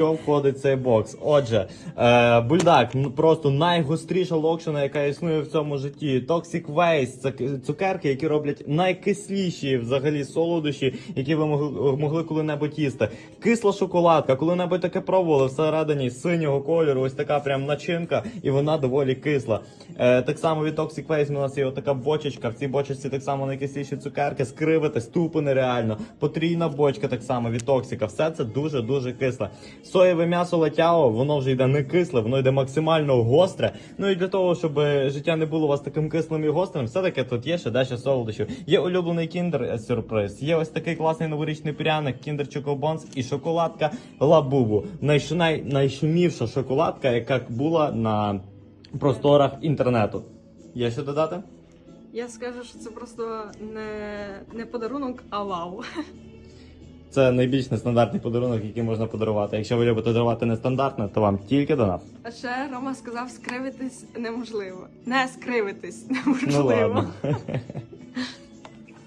Що входить цей бокс? Отже, е, бульдак просто найгостріша локшина, яка існує в цьому житті. Toxic Waste – цукерки, які роблять найкисліші взагалі солодощі, які ви могли, могли коли-небудь їсти. Кисла шоколадка, коли-небудь таке пробували всередині синього кольору, ось така прям начинка, і вона доволі кисла. Е, так само від Toxic Waste у нас є така бочечка. В цій бочечці так само найкисліші цукерки, скривитись, тупо нереально. Потрійна бочка так само від Токсіка. Все це дуже дуже кисле. Соєве м'ясо латяо, воно вже йде не кисле, воно йде максимально гостре. Ну і для того, щоб життя не було у вас таким кислим і гострим, все-таки тут є ще дещо солодощів. Є улюблений кіндер е. Є ось такий класний новорічний пряник, кіндер Чокобонс і шоколадка Лабубу. Найш, най, найшумівша шоколадка, яка була на просторах інтернету. Є що додати? Я скажу, що це просто не, не подарунок, а вау. Це найбільш нестандартний подарунок, який можна подарувати. Якщо ви любите дарувати нестандартне, то вам тільки до нас. А ще Рома сказав, скривитись неможливо. Не скривитись Ну неможливо. ладно.